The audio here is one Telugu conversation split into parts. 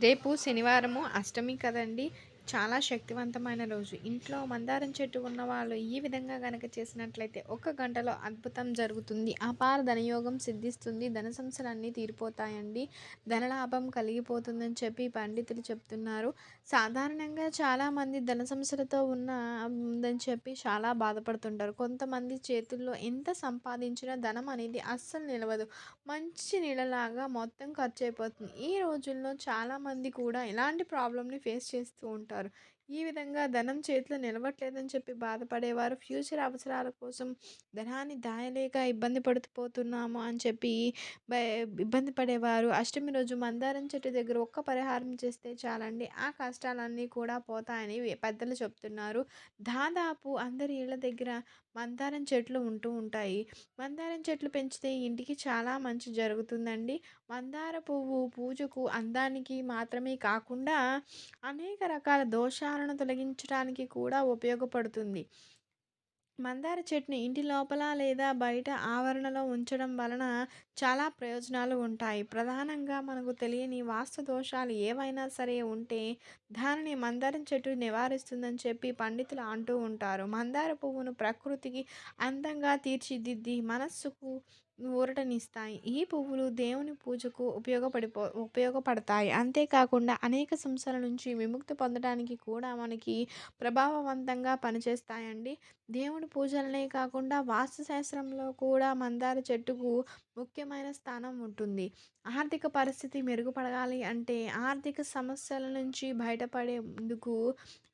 రేపు శనివారము అష్టమి కదండి. చాలా శక్తివంతమైన రోజు. ఇంట్లో మందారం చెట్టు ఉన్న వాళ్ళు ఈ విధంగా కనుక చేసినట్లయితే ఒక గంటలో అద్భుతం జరుగుతుంది. అపార ధనయోగం సిద్ధిస్తుంది. ధన సంస్థలన్నీ తీరిపోతాయండి. ధనలాభం కలిగిపోతుందని చెప్పి పండితులు చెప్తున్నారు. సాధారణంగా చాలామంది ధన సంస్థలతో ఉన్న ఉందని చెప్పి చాలా బాధపడుతుంటారు. కొంతమంది చేతుల్లో ఎంత సంపాదించినా ధనం అనేది అస్సలు నిలవదు. మంచి నీళ్ళలాగా మొత్తం ఖర్చు అయిపోతుంది. ఈ రోజుల్లో చాలామంది కూడా ఇలాంటి ప్రాబ్లమ్ని ఫేస్ చేస్తూ ఉంటారు. claro. ఈ విధంగా ధనం చేతిలో నిలవట్లేదని చెప్పి బాధపడేవారు. ఫ్యూచర్ అవసరాల కోసం ధనాన్ని దాయలేక ఇబ్బంది పడుతుపోతున్నాము అని చెప్పి ఇబ్బంది పడేవారు. అష్టమి రోజు మందారం చెట్టు దగ్గర ఒక్క పరిహారం చేస్తే చాలండి. ఆ కష్టాలన్నీ కూడా పోతాయని పెద్దలు చెప్తున్నారు. దాదాపు అందరి ఇళ్ళ దగ్గర మందారం చెట్లు ఉంటూ ఉంటాయి. మందారం చెట్లు పెంచితే ఇంటికి చాలా మంచి జరుగుతుందండి. మందార పువ్వు పూజకు అందానికి మాత్రమే కాకుండా అనేక రకాల దోషాలను తొలగించడానికి కూడా ఉపయోగపడుతుంది. మందార చెట్టుని ఇంటి లోపల లేదా బయట ఆవరణలో ఉంచడం వలన చాలా ప్రయోజనాలు ఉంటాయి. ప్రధానంగా మనకు తెలియని వాస్తు దోషాలు ఏవైనా సరే ఉంటే దానిని మందారం చెట్టు నివారిస్తుందని చెప్పి పండితులు అంటూ ఉంటారు. మందార పువ్వును ప్రకృతికి అందంగా తీర్చిదిద్ది మనస్సుకు ఊరటనిస్తాయి. ఈ పువ్వులు దేవుని పూజకు ఉపయోగపడిపో ఉపయోగపడతాయి. అంతేకాకుండా అనేక సంస్థల నుంచి విముక్తి పొందడానికి కూడా మనకి ప్రభావవంతంగా పనిచేస్తాయండి. దేవుని పూజలనే కాకుండా వాస్తుశాస్త్రంలో కూడా మందార చెట్టుకు ముఖ్యమైన స్థానం ఉంటుంది. ఆర్థిక పరిస్థితి మెరుగుపడాలి అంటే ఆర్థిక సమస్యల నుంచి బయటపడేందుకు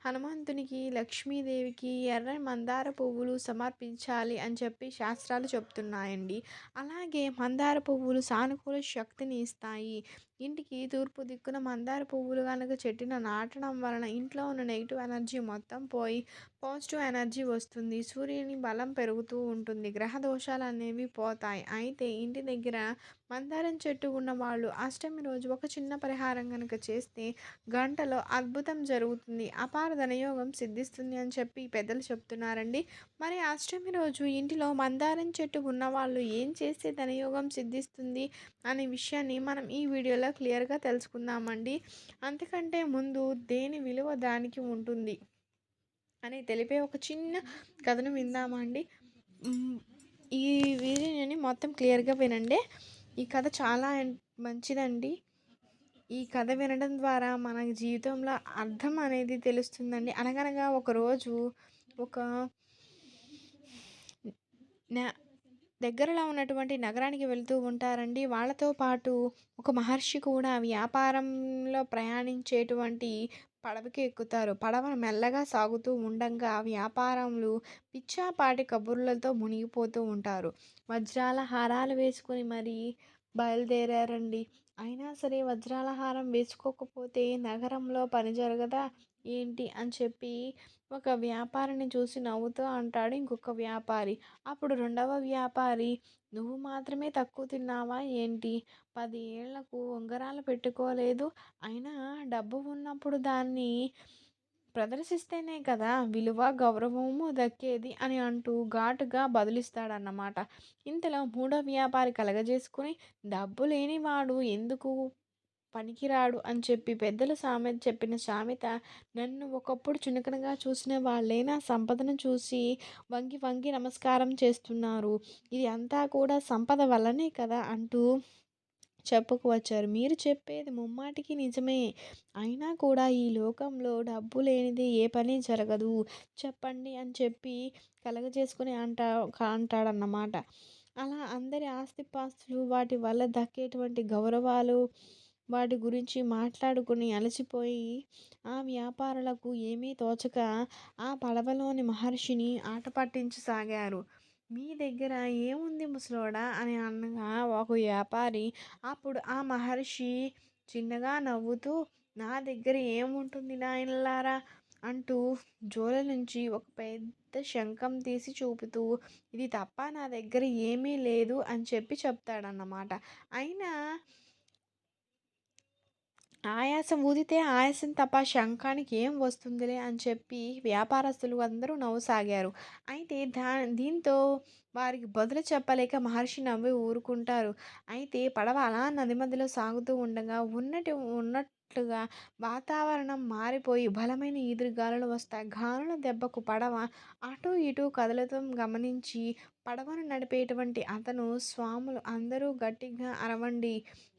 హనుమంతునికి లక్ష్మీదేవికి ఎర్ర మందార పువ్వులు సమర్పించాలి అని చెప్పి శాస్త్రాలు చెప్తున్నాయండి. అలాగే మందార పువ్వులు సానుకూల శక్తిని ఇస్తాయి. ఇంటికి తూర్పు దిక్కున మందార పువ్వులు కనుక చెట్టున నాటడం వలన ఇంట్లో ఉన్న నెగిటివ్ ఎనర్జీ మొత్తం పోయి పాజిటివ్ ఎనర్జీ వస్తుంది. సూర్యుని బలం పెరుగుతూ ఉంటుంది. గ్రహ దోషాలు అనేవి పోతాయి. అయితే ఇంటి దగ్గర మందారం చెట్టు ఉన్నవాళ్ళు అష్టమి రోజు ఒక చిన్న పరిహారం కనుక చేస్తే గంటలో అద్భుతం జరుగుతుంది. అపార ధనయోగం సిద్ధిస్తుంది అని చెప్పి పెద్దలు చెప్తున్నారండి. మరి అష్టమి రోజు ఇంటిలో మందారం చెట్టు ఉన్నవాళ్ళు ఏం చేస్తే ధనయోగం సిద్ధిస్తుంది అనే విషయాన్ని మనం ఈ వీడియోలో క్లియర్గా తెలుసుకుందామండి. అంతకంటే ముందు దేని విలువ దానికి ఉంటుంది అని తెలిపే ఒక చిన్న కథను విందామండి. ఈ వీడియోని మొత్తం క్లియర్గా వినండి. ఈ కథ చాలా మంచిదండి. ఈ కథ వినడం ద్వారా మన జీవితంలో అర్థం అనేది తెలుస్తుందండి. అనగనగా ఒకరోజు ఒక దగ్గరలో ఉన్నటువంటి నగరానికి వెళ్తూ ఉంటారండి. వాళ్ళతో పాటు ఒక మహర్షి కూడా వ్యాపారంలో ప్రయాణించేటువంటి పడవకి ఎక్కుతారు. పడవ మెల్లగా సాగుతూ ఉండంగా వ్యాపారములు పిచ్చాపాటి కబుర్లతో మునిగిపోతూ ఉంటారు. వజ్రాల హారాలు వేసుకొని మరీ బయలుదేరారండి. అయినా సరే వజ్రాల హారం వేసుకోకపోతే నగరంలో పని జరగదా? ఏంటి అని చెప్పి ఒక వ్యాపారిని చూసి నవ్వుతూ అంటాడు ఇంకొక వ్యాపారి. అప్పుడు రెండవ వ్యాపారి నువ్వు మాత్రమే తక్కువ తిన్నావా ఏంటి? పది ఏళ్ళకు ఉంగరాలు పెట్టుకోలేదు. అయినా డబ్బు ఉన్నప్పుడు దాన్ని ప్రదర్శిస్తేనే కదా విలువ గౌరవము దక్కేది అని అంటూ ఘాటుగా బదులిస్తాడన్నమాట. ఇంతలో మూడో వ్యాపారి కలగజేసుకుని డబ్బు లేనివాడు ఎందుకు పనికిరాడు అని చెప్పి పెద్దల సామెత చెప్పిన సామెత నన్ను ఒకప్పుడు చునకనగా చూసిన వాళ్ళే నా సంపదను చూసి వంగి వంగి నమస్కారం చేస్తున్నారు. ఇది అంతా కూడా సంపద వల్లనే కదా అంటూ చెప్పుకు వచ్చారు మీరు చెప్పేది ముమ్మాటికి నిజమే. అయినా కూడా ఈ లోకంలో డబ్బు లేనిది ఏ పని జరగదు. చెప్పండి అని చెప్పి కలగజేసుకుని అంటా అంటాడన్నమాట. అలా అందరి ఆస్తిపాస్తులు వాటి వల్ల దక్కేటువంటి గౌరవాలు వాటి గురించి మాట్లాడుకుని అలసిపోయి ఆ వ్యాపారులకు ఏమీ తోచక ఆ పడవలోని మహర్షిని ఆట పట్టించసాగారు. మీ దగ్గర ఏముంది ముసలోడా? అని అనగా ఒక వ్యాపారి అప్పుడు ఆ మహర్షి చిన్నగా నవ్వుతూ నా దగ్గర ఏముంటుంది నాయనలారా? అంటూ జోల నుంచి ఒక పెద్ద శంఖం తీసి చూపుతూ ఇది తప్ప నా దగ్గర ఏమీ లేదు అని చెప్పి చెప్తాడన్నమాట. అయినా ఆయాసం ఊదితే ఆయాసం తప్ప శంఖానికి ఏం వస్తుందిలే అని చెప్పి వ్యాపారస్తులు అందరూ నవ్వసాగారు అయితే దా దీంతో వారికి బదులు చెప్పలేక మహర్షి నవ్వి ఊరుకుంటారు. అయితే పడవ అలా నది మధ్యలో సాగుతూ ఉండగా ఉన్నటి ఉన్నట్లుగా వాతావరణం మారిపోయి బలమైన ఈదురుగాలులు వస్తాయి. గాలుల దెబ్బకు పడవ అటూ ఇటూ కదలటం గమనించి పడవను నడిపేటువంటి అతను స్వాములు అందరూ గట్టిగా అరవండి.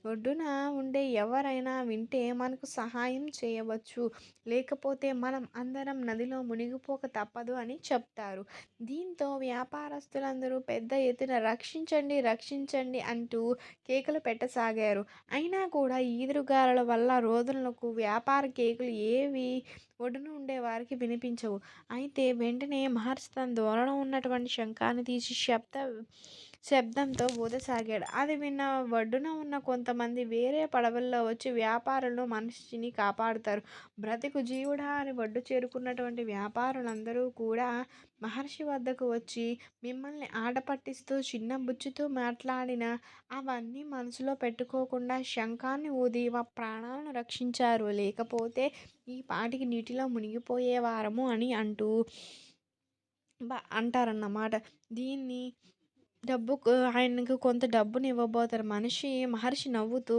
ఒడ్డున ఉండే ఎవరైనా వింటే మనకు సహాయం చేయవచ్చు. లేకపోతే మనం అందరం నదిలో మునిగిపోక తప్పదు అని చెప్తారు. దీంతో వ్యాపారస్తులందరూ పెద్ద ఎత్తున రక్షించండి రక్షించండి అంటూ కేకలు పెట్టసాగారు. అయినా కూడా ఈదురుగాలుల వల్ల రోజు రోదనలకు వ్యాపార కేకులు ఏవి ఒడ్డున ఉండేవారికి వినిపించవు. అయితే వెంటనే మహర్షి తన దూరంలో ఉన్నటువంటి శంఖాన్ని తీసి శబ్ద శబ్దంతో ఊదసాగాడు. అది విన్న ఒడ్డున ఉన్న కొంతమంది వేరే పడవల్లో వచ్చి వ్యాపారులు మనిషిని కాపాడుతారు. బ్రతికు జీవుడా అని ఒడ్డు చేరుకున్నటువంటి వ్యాపారులందరూ కూడా మహర్షి వద్దకు వచ్చి మిమ్మల్ని ఆటపట్టిస్తూ చిన్న బుచ్చుతో మాట్లాడిన అవన్నీ మనసులో పెట్టుకోకుండా శంఖాన్ని ఊది మా ప్రాణాలను రక్షించారు. లేకపోతే ఈ పాటికి నీటిలో మునిగిపోయేవారము అని అంటూ అంటారన్నమాట. దీన్ని డబ్బుకు ఆయనకు కొంత డబ్బుని ఇవ్వబోతారు. మనిషి మహర్షి నవ్వుతూ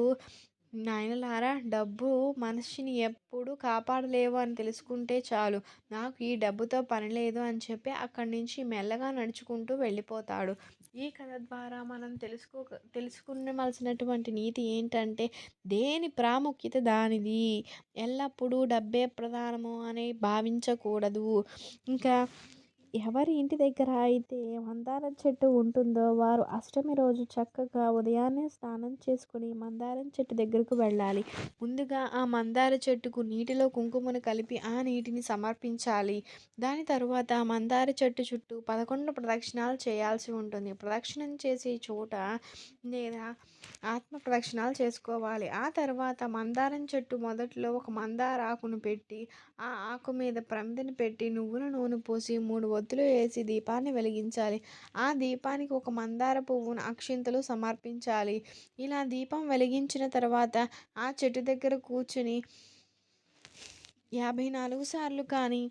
నాయనలారా డబ్బు మనిషిని ఎప్పుడు కాపాడలేవు అని తెలుసుకుంటే చాలు. నాకు ఈ డబ్బుతో పని లేదు అని చెప్పి అక్కడి నుంచి మెల్లగా నడుచుకుంటూ వెళ్ళిపోతాడు. ఈ కథ ద్వారా మనం తెలుసుకో తెలుసుకునవలసినటువంటి నీతి ఏంటంటే దేని ప్రాముఖ్యత దానిది. ఎల్లప్పుడూ డబ్బే ప్రధానము అని భావించకూడదు. ఇంకా ఎవరి ఇంటి దగ్గర అయితే మందారం చెట్టు ఉంటుందో వారు అష్టమి రోజు చక్కగా ఉదయాన్నే స్నానం చేసుకుని మందారం చెట్టు దగ్గరకు వెళ్ళాలి. ముందుగా ఆ మందార చెట్టుకు నీటిలో కుంకుమను కలిపి ఆ నీటిని సమర్పించాలి. దాని తరువాత మందార చెట్టు చుట్టూ పదకొండు ప్రదక్షిణాలు చేయాల్సి ఉంటుంది. ప్రదక్షిణం చేసే చోట లేదా ఆత్మ ప్రదక్షిణాలు చేసుకోవాలి. ఆ తర్వాత మందారం చెట్టు మొదట్లో ఒక మందార ఆకును పెట్టి ఆ ఆకు మీద ప్రమిదను పెట్టి నువ్వుల నూనె పోసి మూడు ఒత్తులు వేసి దీపాన్ని వెలిగించాలి. ఆ దీపానికి ఒక మందార పువ్వును అక్షింతలు సమర్పించాలి. ఇలా దీపం వెలిగించిన తర్వాత ఆ చెట్టు దగ్గర కూర్చుని యాభై నాలుగు సార్లు కానీ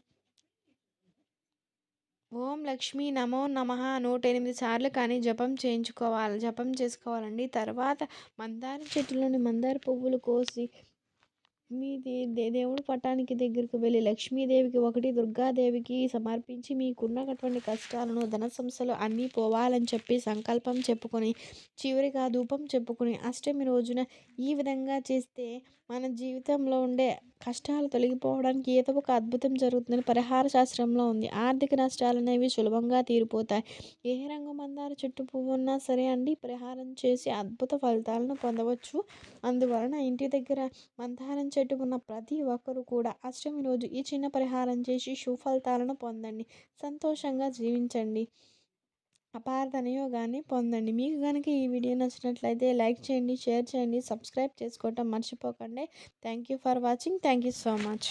ఓం లక్ష్మీ నమో నమః నూట ఎనిమిది సార్లు కానీ జపం చేయించుకోవాలి జపం చేసుకోవాలండి. తర్వాత మందార చెట్టులోని మందార పువ్వులు కోసి మీది దే పట్టానికి పటానికి వెళ్ళి లక్ష్మీదేవికి ఒకటి దుర్గాదేవికి సమర్పించి మీకున్నటువంటి కష్టాలను ధన సంస్థలు అన్నీ పోవాలని చెప్పి సంకల్పం చెప్పుకొని చివరిగా ధూపం చెప్పుకొని అష్టమి రోజున ఈ విధంగా చేస్తే మన జీవితంలో ఉండే కష్టాలు తొలగిపోవడానికి ఏదో ఒక అద్భుతం జరుగుతుందని పరిహార శాస్త్రంలో ఉంది. ఆర్థిక నష్టాలు అనేవి సులభంగా తీరిపోతాయి. ఏ రంగు మందార చెట్టు పువ్వు ఉన్నా సరే అండి పరిహారం చేసి అద్భుత ఫలితాలను పొందవచ్చు. అందువలన ఇంటి దగ్గర మందారం చెట్టు ఉన్న ప్రతి ఒక్కరు కూడా అష్టమి రోజు ఈ చిన్న పరిహారం చేసి సుఫలితాలను పొందండి. సంతోషంగా జీవించండి. అపార్థ ధనయోగాన్ని పొందండి. మీకు కనుక ఈ వీడియో నచ్చినట్లయితే లైక్ చేయండి, షేర్ చేయండి, సబ్స్క్రైబ్ చేసుకోవటం మర్చిపోకండి. Thank you for watching. Thank you so much.